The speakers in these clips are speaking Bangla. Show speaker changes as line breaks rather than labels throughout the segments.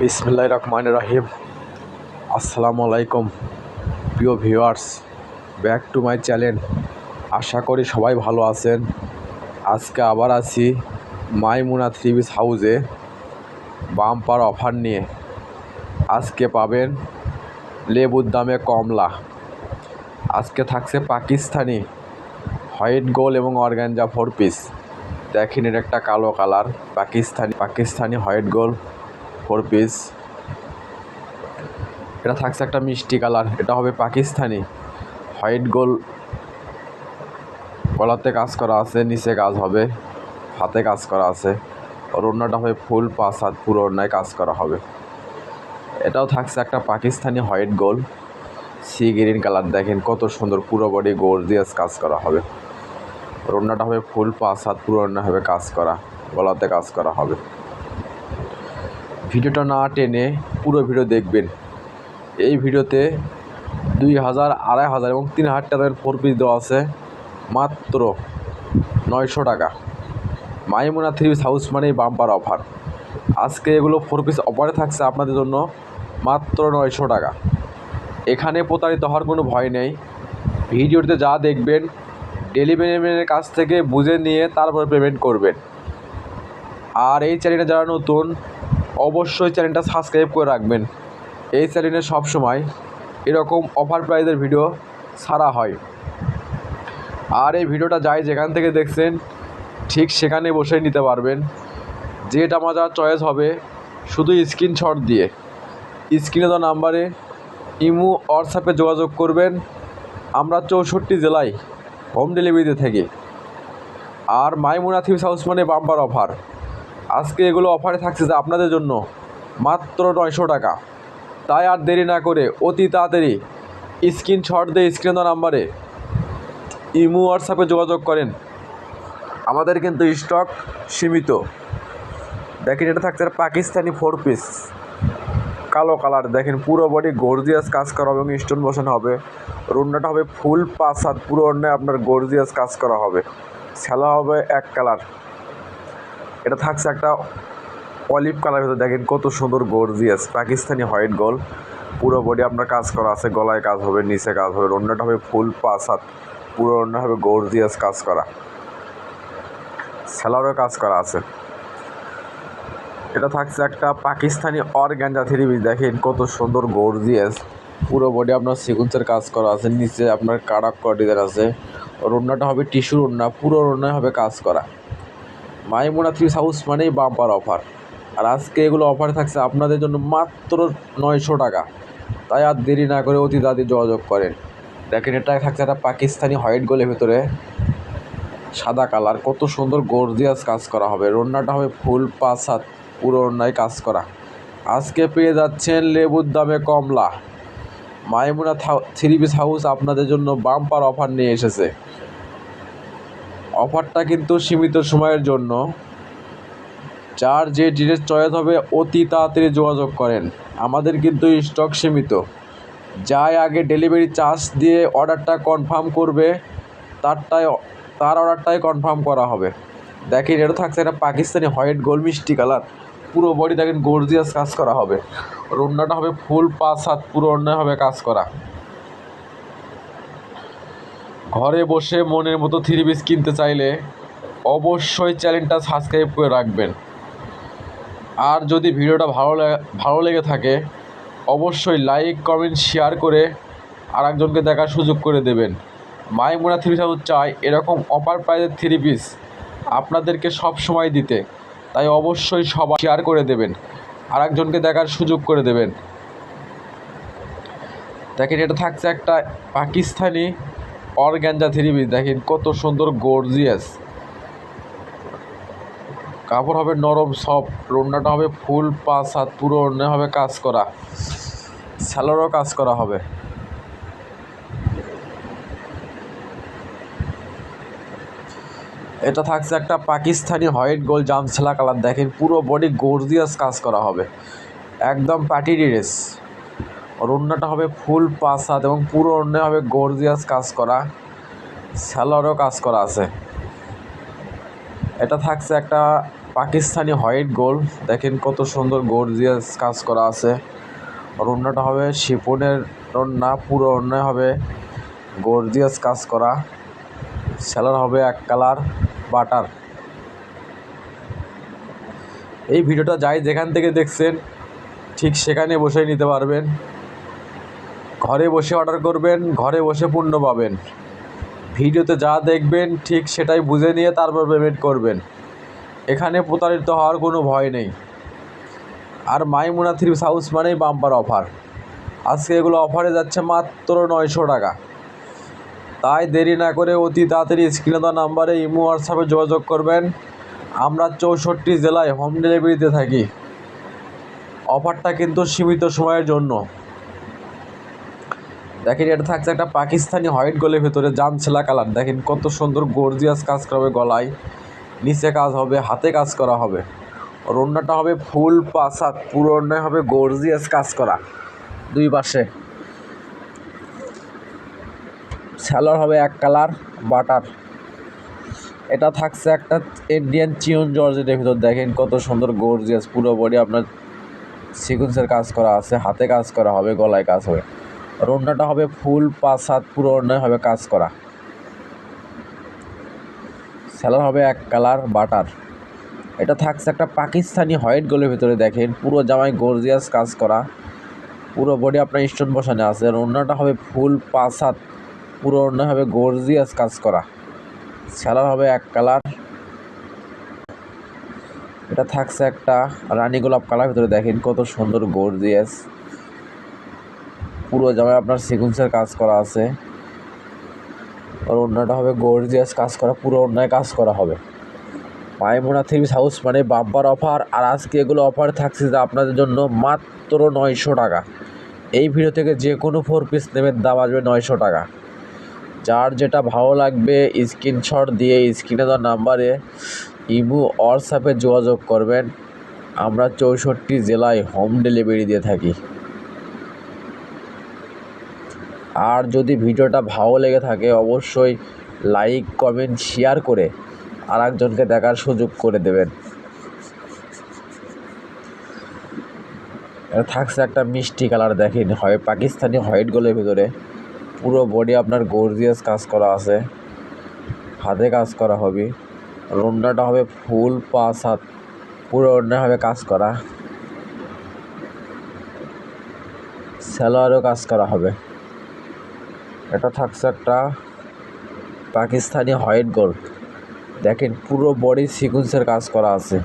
বিসমিল্লাহ রহমান রাহিম। আসসালামু আলাইকুম। প্রিয় viewers, back to my channel. আশা করি সবাই ভালো আছেন। আজকে আবার আছি মাইমুনা থ্রি পিস হাউসে বাম্পার অফার নিয়ে। আজকে পাবেন লেবুর দামে কমলা। আজকে থাকছে পাকিস্তানি হোয়াইট গোল এবং অর্গানজা ফোর পিস। দেখেন একটা কালো কালার, পাকিস্তানি পাকিস্তানি হোয়াইট গোল ফোর পিস এটা থাকছে একটা মিষ্টি কালার। এটা হবে পাকিস্তানি। হোয়াইট গোল গলাতে কাজ করা আছে, নিচে কাজ হবে, হাতে কাজ করা আছে। আর অন্যটা হবে ফুল পাঁচ হাত পুরো অন্যায় কাজ করা হবে। এটাও থাকছে একটা পাকিস্তানি হোয়াইট গোল সি গ্রিন কালার দেখেন কত সুন্দর, পুরো বডি গর্জিয়াস কাজ করা হবে। রান্নাটা হবে ফুল পাঁচ হাত পুরো রান্না হবে কাজ করা, গলাতে কাজ করা হবে। ভিডিওটা না টেনে পুরো ভিডিও দেখবেন। এই ভিডিওতে দুই হাজার, আড়াই হাজার এবং তিন হাজার টাকার ফোর পিস দেওয়া আছে। মাত্র নয়শো টাকা। মাইমোনা থ্রি পিস হাউস মানেই বাম্পার অফার আজকে এগুলো ফোর পিস অফারে থাকছে আপনাদের জন্য মাত্র নয়শো টাকা। এখানে প্রতারিত হওয়ার কোনো ভয় নেই। ভিডিওতে যা দেখবেন ডেলিভারি ম্যানের কাছ থেকে বুঝে নিয়ে তারপর পেমেন্ট করবেন। আর এই চ্যানেলে যারা নতুন অবশ্যই চ্যানেলটা সাবস্ক্রাইব করে রাখবেন। এই চ্যানেলে সবসময় এরকম অফার প্রাইজের ভিডিও ছাড়া হয়। আর এই ভিডিওটা যাই যেখান থেকে দেখছেন, ঠিক সেখানে বসেই নিতে পারবেন। যেটা আমার যা চয়েস হবে, শুধু স্ক্রিনশট দিয়ে। স্ক্রিনে দেওয়া নাম্বারে ইমু হোয়াটসঅ্যাপে যোগাযোগ করবেন। আমরা চৌষট্টি জেলায় হোম ডেলিভারিতে থাকি। আর মাইমুনা থিপস হাউস মানে বাম্পার অফার আজকে এগুলো অফারে থাকছে যে আপনাদের জন্য। মাত্র নয়শো টাকা। তাই আর দেরি না করে অতি তাড়াতাড়ি স্ক্রিনশট দিয়ে স্ক্রিন নাম্বারে ইমু হোয়াটসঅ্যাপে যোগাযোগ করেন। আমাদের কিন্তু স্টক সীমিত। দেখেন, এটা থাকছে পাকিস্তানি ফোর পিস কালো কালার দেখেন, পুরো বডি গর্জিয়াস কাজ করা হবে এবং স্টোন বসানো হবে। রুন্নাটা হবে ফুল পাঁচ পুরো অন্যায় আপনার গর্জিয়াস কাজ করা হবে। সেলা হবে এক কালার এটা থাকছে একটা অলিভ কালার ভিতরে। দেখেন কত সুন্দর গর্জিয়াস পাকিস্তানি হোয়াইট গোল। পুরো বডি আপনার কাজ করা আছে, গলায় কাজ হবে, নিচে কাজ হবে, অন্যটা হবে ফুল হাত। পুরো অন্য হবে গর্জিয়াস কাজ করা। সেলারও কাজ করা আছে। এটা থাকছে একটা পাকিস্তানি অর্গ্যাঞ্জা থ্রি পিস। দেখেন কত সুন্দর গর্জিয়াস পুরো বডি আপনার সিকুন্সের কাজ করা আছে। নিচে আপনার কারাক করা ডিজাইন আছে রন্নাটা হবে টিস্যুর রন্না পুরো রন্নায় হবে কাজ করা। মাইমুনা থ্রি হাউস মানেই বাম্পার অফার। আর আজকে এগুলো অফারে থাকছে আপনাদের জন্য মাত্র নয়শো টাকা। তাই আর দেরি না করে অতি তাড়াতাড়ি যোগাযোগ করেন। দেখেন এটা থাকছে একটা পাকিস্তানি হোয়াইট গোলের ভেতরে। সাদা কালার, কত সুন্দর গর্জিয়াস কাজ করা হবে। রন্নাটা হবে ফুল পাঁচ পুরো অন্যায় কাজ করা। আজকে পেয়ে যাচ্ছেন লেবুর দামে কমলা। মাইমুনা থ্রি পিস হাউস আপনাদের জন্য বাম্পার অফার নিয়ে এসেছে। অফারটা কিন্তু সীমিত সময়ের জন্য। যার যে ড্রেস চয়েস হবে, অতি তাড়াতাড়ি যোগাযোগ করেন। আমাদের কিন্তু স্টক সীমিত। যাই আগে ডেলিভারি চার্জ দিয়ে অর্ডারটা কনফার্ম করবে, তারটাই, তার অর্ডারটাই কনফার্ম করা হবে। দেখেন, এটা থাকছে একটা পাকিস্তানি হোয়াইট গোল মিষ্টি কালার। পুরো বডি দেখেন গর্জিয়াস কাজ করা হবে। রান্নাটা হবে ফুল পাঁচ হাত, পুরো অন্যায় হবে কাজ করা। ঘরে বসে মনের মতো থ্রি পিস কিনতে চাইলে অবশ্যই চ্যানেলটা সাবস্ক্রাইব করে রাখবেন। আর যদি ভিডিওটা ভালো ভালো লেগে থাকে, অবশ্যই লাইক, কমেন্ট, শেয়ার করে আর একজনকে দেখার সুযোগ করে দেবেন। মাইমুনা থ্রি হাউস চাই, এরকম অপার প্রাইজের থ্রি পিস আপনাদেরকে সব সময় দিতে। তাই অবশ্যই সবাই শেয়ার করে দেবেন আর একজনকে দেখার সুযোগ করে দেবেন। দেখেন, এটা থাকছে একটা পাকিস্তানি অর্গ্যাঞ্জা থ্রি পিস। দেখেন কত সুন্দর গর্জিয়াস কাপড় হবে নরম, সফট। রন্নাটা হবে ফুল পাঁচ হাত পুরো অন্য হবে কাজ করা। স্যালোরও কাজ করা হবে। এটা থাকছে একটা পাকিস্তানি হোয়াইট গোল জামছেলা কালার। দেখেন পুরো বডি গর্জিয়াস কাজ করা হবে। একদম পার্টি ড্রেস। রন্নাটা হবে ফুল হাত এবং পুরো অন্য হবে গর্জিয়াস কাজ করা স্যালোরও কাজ করা আছে। এটা থাকছে একটা পাকিস্তানি হোয়াইট গোল্ড দেখেন কত সুন্দর গর্জিয়াস কাজ করা আছে। অন্যটা হবে শিপনের রান্না পুরো অন্যায় হবে গর্জিয়াস কাজ করা। সেলার হবে এক কালার বাটার। এই ভিডিওটা যাই যেখান থেকে দেখছেন, ঠিক সেখানে বসে নিতে পারবেন। ঘরে বসে অর্ডার করবেন, ঘরে বসে পণ্য পাবেন। ভিডিওতে যা দেখবেন, ঠিক সেটাই বুঝে নিয়ে তারপর পেমেন্ট করবেন। এখানে প্রতারিত হওয়ার কোনো ভয় নেই। আর মাইমুনা থ্রি হাউস মানেই বাম্পার অফার আজকে এগুলো অফারে যাচ্ছে মাত্র নয়শো টাকা। তাই দেরি না করে অতি তাড়াতাড়ি স্ক্রিনে দেওয়া নাম্বারে ইমো হোয়াটসঅ্যাপে যোগাযোগ করবেন। আমরা চৌষট্টি জেলায় হোম ডেলিভারিতে থাকি। অফারটা কিন্তু সীমিত সময়ের জন্য। দেখেন, এটা থাকছে একটা পাকিস্তানি হোয়াইট গোলের ভেতরে জাম ছেলা কালার। দেখেন, কত সুন্দর, গর্জিয়াস কাজ করা হবে গলায়। নিচে কাজ হবে, হাতে কাজ করা হবে। আর অন্যটা হবে ফুল পাসাদ, পুরো অন্যায় হবে গর্জিয়াস কাজ করা। দুই পাশে। স্যালোর হবে এক কালার, বাটার। এটা থাকছে একটা ইন্ডিয়ান চিয়ন জর্জেটের ভিতর। দেখেন, কত সুন্দর, গর্জিয়াস, পুরো বডি আপনার সিকুয়েন্সের কাজ করা আছে, হাতে কাজ করা হবে, গলায় কাজ হবে। অন্যটা হবে ফুল পাঁচ হাত পুরো অন্যায় হবে কাজ করা। স্যালার হবে এক কালার বাটার। এটা থাকছে একটা পাকিস্তানি হোয়াইট গোলের ভিতরে দেখেন, পুরো জামায় গর্জিয়াস কাজ করা। পুরো বডি আপনার স্টোন বসানো আছে। আর হবে ফুল পাঁচ পুরো অন্য হবে গর্জিয়াস কাজ করা। স্যালার হবে এক কালার। এটা থাকছে একটা রানী গোলাপ কালার ভিতরে দেখেন, কত সুন্দর গর্জিয়াস। পুরো জামায় আপনার সিকুয়েন্সের কাজ করা আছে। আর অন্যটা হবে গর্জিয়াস কাজ করা, পুরো অন্যায় কাজ করা হবে। মাইমোনা থ্রি হাউস মানে বাম্পার অফার, আর আজকে এগুলো অফার থাকছে যে আপনাদের জন্য মাত্র নয়শো টাকা। এই ভিডিও থেকে যে কোনো ফোর পিস নেবেন, দাম আসবে নয়শো টাকা। যার যেটা ভালো লাগবে স্ক্রিনশট দিয়ে স্ক্রিনে দেওয়া নাম্বারে ইমু হোয়াটসঅ্যাপে যোগাযোগ করবেন। আমরা চৌষট্টি জেলায় হোম ডেলিভারি দিয়ে থাকি। আর যদি ভিডিওটা ভালো লেগে থাকে, অবশ্যই লাইক, কমেন্ট, শেয়ার করে আর একজনকে দেখার সুযোগ করে দেবেন। থাকছে একটা মিষ্টি কালার, দেখেন, হয় পাকিস্তানি হোয়াইট গোলের ভিতরে। পুরো বডি আপনার গর্জিয়াস কাজ করা আছে। হাতে কাজ করা হবে। রন্ডাটা হবে ফুল পাঁচ হাত। পুরো অন্য হবে কাজ করা। স্যালোয়ারও কাজ করা হবে। এটা থাকছে একটা পাকিস্তানি হোয়াইট গোল্ড। দেখেন, পুরো বডি সিকুয়েন্সের কাজ করা আছে।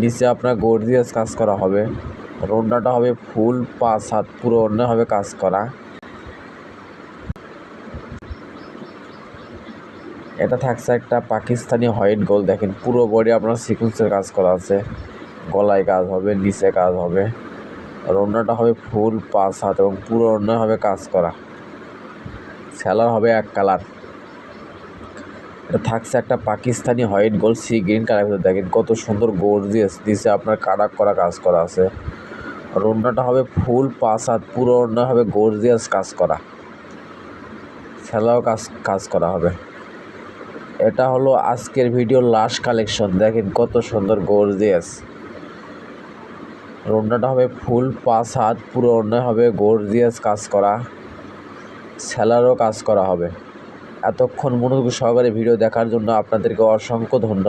নিচে আপনার গর্জিয়াস কাজ করা হবে। রন্ডাটা হবে ফুল পাঁচ হাত, পুরো অন্য হবে কাজ করা। এটা থাকছে একটা পাকিস্তানি হোয়াইট গোল দেখেন, পুরো বডি আপনার সিকুয়েন্সের কাজ করা আছে। গলায় কাজ হবে, নিচে কাজ হবে। অন্যটা হবে ফুল পাঁচ হাত এবং পুরো অন্য হবে কাজ করা। স্যালার হবে এক কালার। এটা থাকছে একটা Pakistani white gold, sea green colour দেখেন কত সুন্দর গর্জিয়াস নিচে আপনার কাটাক করা কাজ করা আছে। আর হবে ফুল পাঁচ হাত পুরো অন্য হবে গর্জিয়াস কাজ করা। স্যালারও কাজ কাজ করা হবে। এটা হলো আজকের ভিডিও লাস্ট কালেকশন। দেখেন কত সুন্দর গর্জিয়াস রন্ডাটা হবে ফুল পাঁচ হাত পুরো অন্য হবে গর্জিয়াস কাজ করা। স্যালারও কাজ করা হবে। এতক্ষণ মনোযোগ সহকারে ভিডিও দেখার জন্য আপনাদেরকে অসংখ্য ধন্যবাদ।